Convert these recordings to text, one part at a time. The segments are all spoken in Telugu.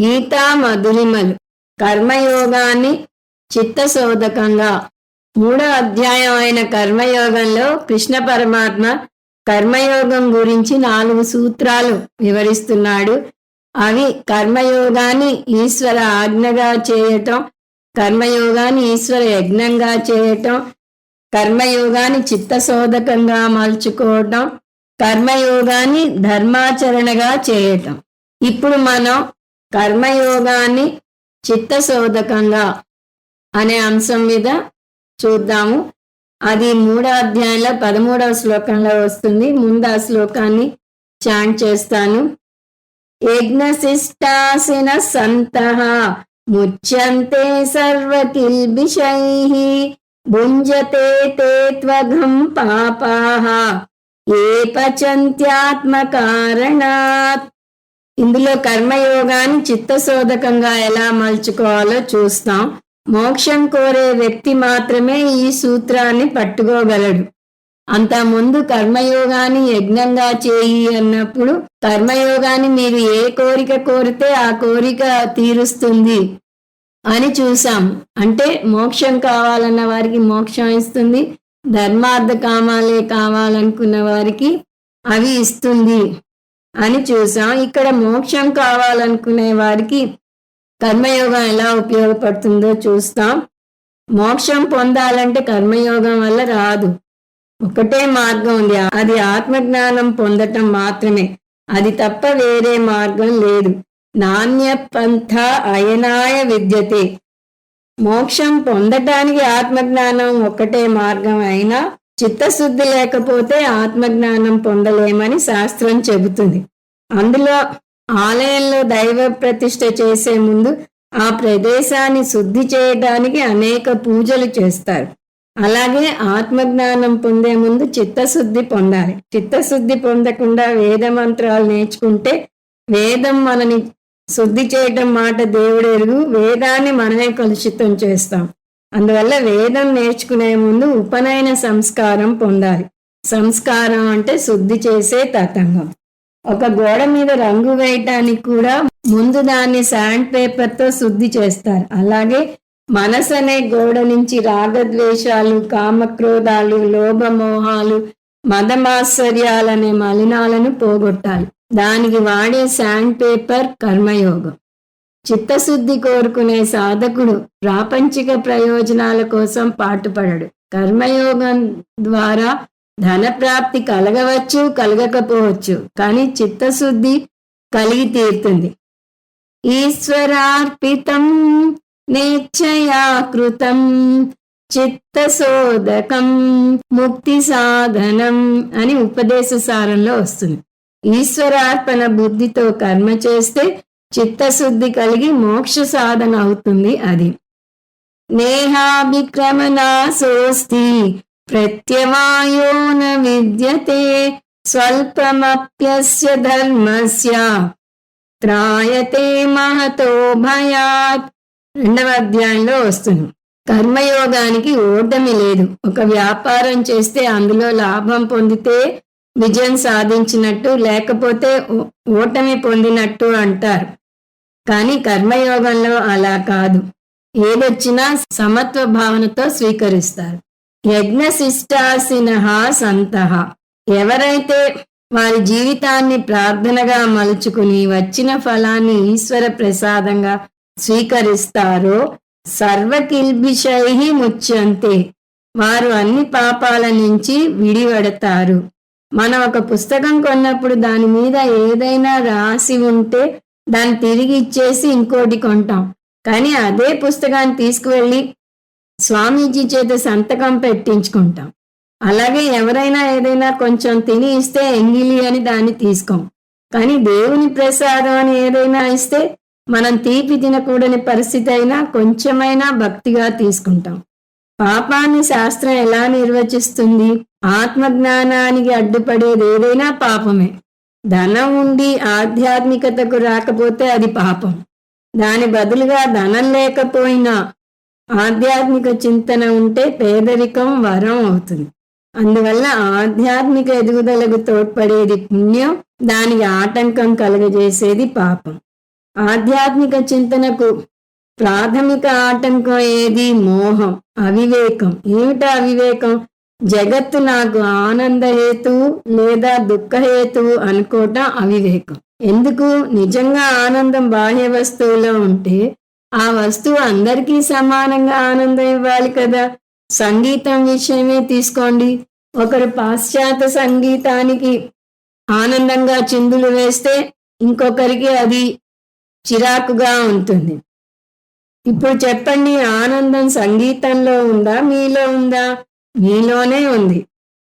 గీతా మధురిమలు కర్మయోగాన్ని చిత్తశోధకంగా. మూడో అధ్యాయం అయిన కర్మయోగంలో కృష్ణ పరమాత్మ కర్మయోగం గురించి నాలుగు సూత్రాలు వివరిస్తున్నాడు. అవి కర్మయోగాన్ని ఈశ్వర ఆజ్ఞగా చేయటం కర్మయోగాన్ని ఈశ్వర యజ్ఞంగా చేయటం కర్మయోగాన్ని చిత్తశోధకంగా మలుచుకోవటం కర్మయోగాన్ని ధర్మాచరణగా చేయటం. ఇప్పుడు మనం కర్మయోగాన్ని చిత్తశోధకంగా అనే అంశం మీద చూద్దాము. అది మూడో అధ్యాయంలో పదమూడవ శ్లోకంలో వస్తుంది. ముందు ఆ శ్లోకాన్ని చాంట్ చేస్తాను. యజ్ఞశిష్టాసిన సంత ముచ్యంతే సర్వకిల్బిషై భుంజతే తే త్వఘం పాపాః ఏ పచంత్యాత్మకారణాత్ ఇందులో కర్మయోగాన్ని చిత్తశోధకంగా ఎలా మలుచుకోవాలో చూస్తాం. మోక్షం కోరే వ్యక్తి మాత్రమే ఈ సూత్రాన్ని పట్టుకోగలడు. అంత ముందు కర్మయోగాన్ని యజ్ఞంగా చేయి అన్నప్పుడు కర్మయోగాన్ని మీరు ఏ కోరిక కోరితే ఆ కోరిక తీరుస్తుంది అని చూసాం. అంటే మోక్షం కావాలన్న వారికి మోక్షం ఇస్తుంది. ధర్మార్థ కామాలే కావాలనుకున్న వారికి అవి ఇస్తుంది. అని చూసాం. ఇక్కడ మోక్షం కావాలనుకునే వారికి కర్మయోగం ఎలా ఉపయోగపడుతుందో చూస్తాం. మోక్షం పొందాలంటే కర్మయోగం వల్ల రాదు. ఒకటే మార్గం ఉంది. అది ఆత్మజ్ఞానం పొందటం మాత్రమే. అది తప్ప వేరే మార్గం లేదు. నాణ్య పంథ అయనాయ విద్యతే. మోక్షం పొందటానికి ఆత్మజ్ఞానం ఒక్కటే మార్గం అయినా చిత్తశుద్ధి లేకపోతే ఆత్మజ్ఞానం పొందలేమని శాస్త్రం చెబుతుంది. అందులో ఆలయంలో దైవ ప్రతిష్ఠ చేసే ముందు ఆ ప్రదేశాన్ని శుద్ధి చేయడానికి అనేక పూజలు చేస్తారు. అలాగే ఆత్మజ్ఞానం పొందే ముందు చిత్తశుద్ధి పొందాలి. చిత్తశుద్ధి పొందకుండా వేద మంత్రాలు నేర్చుకుంటే వేదం మనని శుద్ధి చేయటం మాట దేవుడెరుగు వేదాన్ని మనమే కలుషితం చేస్తాం. అందువల్ల వేదం నేర్చుకునే ముందు ఉపనయన సంస్కారం పొందాలి. సంస్కారం అంటే శుద్ధి చేసే తతంగం. ఒక గోడ మీద రంగు వేయటానికి కూడా ముందు దాన్ని శాండ్ పేపర్తో శుద్ధి చేస్తారు. అలాగే మనసు అనే గోడ నుంచి రాగద్వేషాలు కామక్రోధాలు లోభమోహాలు మదమాశ్చర్యాలనే మలినాలను పోగొట్టాలి. దానికి వాడే శాండ్ పేపర్ కర్మయోగం. చిత్తశుద్ధి కోరుకునే సాధకుడు ప్రాపంచిక ప్రయోజనాల కోసం పాటుపడడు. కర్మయోగం ద్వారా ధన ప్రాప్తి కలగవచ్చు కలగకపోవచ్చు కానీ చిత్తశుద్ధి కలిగి తీరుతుంది. ఈశ్వరార్పితం నేచ్ఛయా కృతం చిత్తశోధకం ముక్తి సాధనం అని ఉపదేశ సారంలో వస్తుంది. ఈశ్వరార్పణ బుద్ధితో కర్మ చేస్తే చిత్తశుద్ధి కలిగి మోక్ష సాధన అవుతుంది అది. నేహాభిక్రమణాసోస్తి ప్రత్యవాయో ప్రత్యవాయోన విద్యతే స్వల్పమప్యస్య ధర్మస్య. త్రాయతే మహతో భయాత్. రెండవ అధ్యాయంలో వస్తుంది. కర్మయోగానికి ఓటమి లేదు. ఒక వ్యాపారం చేస్తే అందులో లాభం పొందితే విజయం సాధించినట్టు లేకపోతే ఓటమి పొందినట్టు అంటారు. కానీ కర్మయోగంలో అలా కాదు. ఏదొచ్చినా సమత్వ భావనతో స్వీకరిస్తారు. యజ్ఞశిష్టాసిన సంతః. ఎవరైతే వారి జీవితాన్ని ప్రార్థనగా మలుచుకుని వచ్చిన ఫలాన్ని ఈశ్వర ప్రసాదంగా స్వీకరిస్తారో సర్వకిల్బిషై ముచ్యంతే. వారు అన్ని పాపాల నుంచి విడివడతారు మనం ఒక పుస్తకం కొన్నప్పుడు దాని మీద ఏదైనా రాసి ఉంటే దాన్ని తిరిగి ఇచ్చేసి ఇంకోటి కొంటాం. కానీ అదే పుస్తకాన్ని తీసుకువెళ్ళి స్వామీజీ చేత సంతకం పెట్టించుకుంటాం. అలాగే ఎవరైనా ఏదైనా కొంచెం తిని ఇస్తే ఎంగిలి అని దాన్ని తీసుకోం. కానీ దేవుని ప్రసాదం అని ఏదైనా ఇస్తే మనం తీపి తినకూడని పరిస్థితి అయినా కొంచెమైనా భక్తిగా తీసుకుంటాం. పాపాన్ని శాస్త్రం ఎలా నిర్వచిస్తుంది? ఆత్మజ్ఞానానికి అడ్డుపడేది ఏదైనా పాపమే. ధనం ఉండి ఆధ్యాత్మికతకు రాకపోతే అది పాపం. దాని బదులుగా ధనం లేకపోయినా ఆధ్యాత్మిక చింతన ఉంటే పేదరికం వరం అవుతుంది. అందువల్ల ఆధ్యాత్మిక ఎదుగుదలకు తోడ్పడేది పుణ్యం దానికి ఆటంకం కలుగజేసేది పాపం. ఆధ్యాత్మిక చింతనకు ప్రాథమిక ఆటంకం ఏది? మోహం అవివేకం. ఏమిటా అవివేకం? జగత్తు నాకు ఆనందహేతు లేదా దుఃఖహేతువు అనుకోవటం అవివేకం. ఎందుకు? నిజంగా ఆనందం బాహ్య వస్తువులో ఉంటే ఆ వస్తువు అందరికీ సమానంగా ఆనందం ఇవ్వాలి కదా? సంగీతం విషయమే తీసుకోండి. ఒకరు పాశ్చాత్య సంగీతానికి ఆనందంగా చిందులు వేస్తే ఇంకొకరికి అది చిరాకుగా ఉంటుంది. ఇప్పుడు చెప్పండి ఆనందం సంగీతంలో ఉందా? మీలో ఉందా? నీలోనే ఉంది.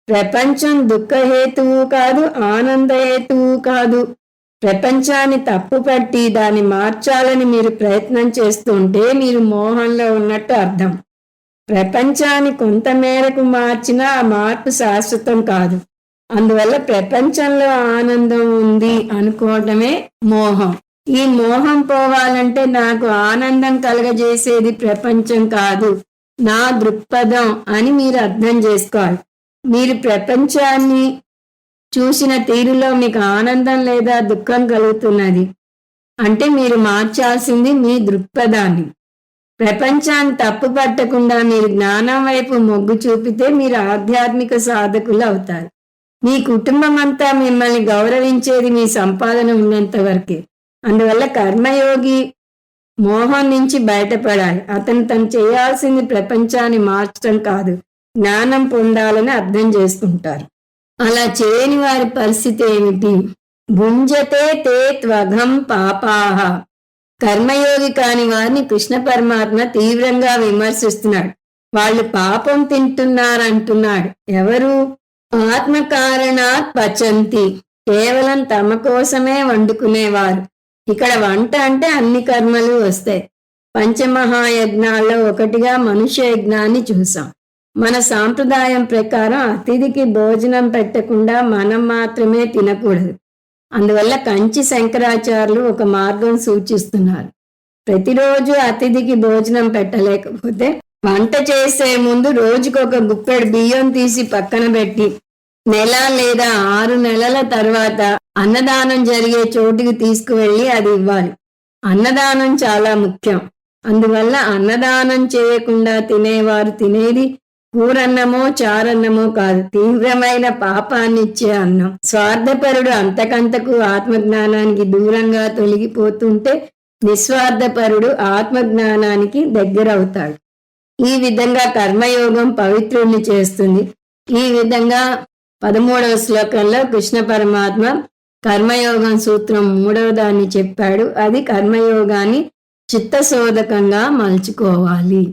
ప్రపంచం దుఃఖహేతువు కాదు ఆనందహేతువు కాదు. ప్రపంచాన్ని తప్పుపట్టి దాన్ని మార్చాలని మీరు ప్రయత్నం చేస్తుంటే మీరు మోహంలో ఉన్నట్టు అర్థం. ప్రపంచాన్ని కొంతమేరకు మార్చినా ఆ మార్పు శాశ్వతం కాదు. అందువల్ల ప్రపంచంలో ఆనందం ఉంది అనుకోవటమే మోహం. ఈ మోహం పోవాలంటే నాకు ఆనందం కలగజేసేది ప్రపంచం కాదు. నా దృక్పథం అని మీరు అర్థం చేసుకోవాలి. మీరు ప్రపంచాన్ని చూసిన తీరులో మీకు ఆనందం లేదా దుఃఖం కలుగుతున్నది. అంటే మీరు మార్చాల్సింది మీ దృక్పథాన్ని. ప్రపంచాన్ని తప్పు పట్టకుండా మీరు జ్ఞానం వైపు మొగ్గు చూపితే మీరు ఆధ్యాత్మిక సాధకులు అవుతారు. మీ కుటుంబం అంతా మిమ్మల్ని గౌరవించేది మీ సంపాదన ఉన్నంత వరకే. అందువల్ల కర్మయోగి మోహం నుంచి బయటపడాలి. అతను తను చేయాల్సింది ప్రపంచాన్ని మార్చడం కాదు జ్ఞానం పొందాలని అర్థం చేసుకుంటారు. అలా చేయని వారి పరిస్థితి ఏమిటి? భుంజతే తే త్వగం పాపాహ. కర్మయోగి కాని వారిని కృష్ణ పరమాత్మ తీవ్రంగా విమర్శిస్తున్నాడు. వాళ్ళు పాపం తింటున్నారంటున్నాడు. ఎవరు? ఆత్మకారణాత్ పచంతి. కేవలం తమ కోసమే వండుకునేవారు. ఇక్కడ వంట అంటే అన్ని కర్మలు వస్తాయి. పంచమహాయజ్ఞాల్లో ఒకటిగా మనుష్య యజ్ఞాన్ని చూసాం. మన సాంప్రదాయం ప్రకారం అతిథికి భోజనం పెట్టకుండా మనం మాత్రమే తినకూడదు. అందువల్ల కంచి శంకరాచార్యులు ఒక మార్గం సూచిస్తున్నారు. ప్రతిరోజు అతిథికి భోజనం పెట్టలేకపోతే వంట చేసే ముందు రోజుకొక గుప్పెడు బియ్యం తీసి పక్కన పెట్టి నెల లేదా ఆరు నెలల తర్వాత అన్నదానం జరిగే చోటుకి తీసుకువెళ్ళి అది ఇవ్వాలి. అన్నదానం చాలా ముఖ్యం. అందువల్ల అన్నదానం చేయకుండా తినేవారు తినేది కూరన్నమో చారన్నమో కాదు తీవ్రమైన పాపాన్ని ఇచ్చే అన్నం. స్వార్థపరుడు అంతకంతకు ఆత్మజ్ఞానానికి దూరంగా తొలగిపోతుంటే నిస్వార్థపరుడు ఆత్మజ్ఞానానికి దగ్గరవుతాడు. ఈ విధంగా కర్మయోగం పవిత్రుణ్ణి చేస్తుంది. ఈ విధంగా పదమూడవ శ్లోకంలో కృష్ణ పరమాత్మ కర్మయోగం సూత్రం మూడవ దాన్ని చెప్పాడు. అది కర్మయోగాన్ని చిత్తశోధకంగా మలుచుకోవాలి.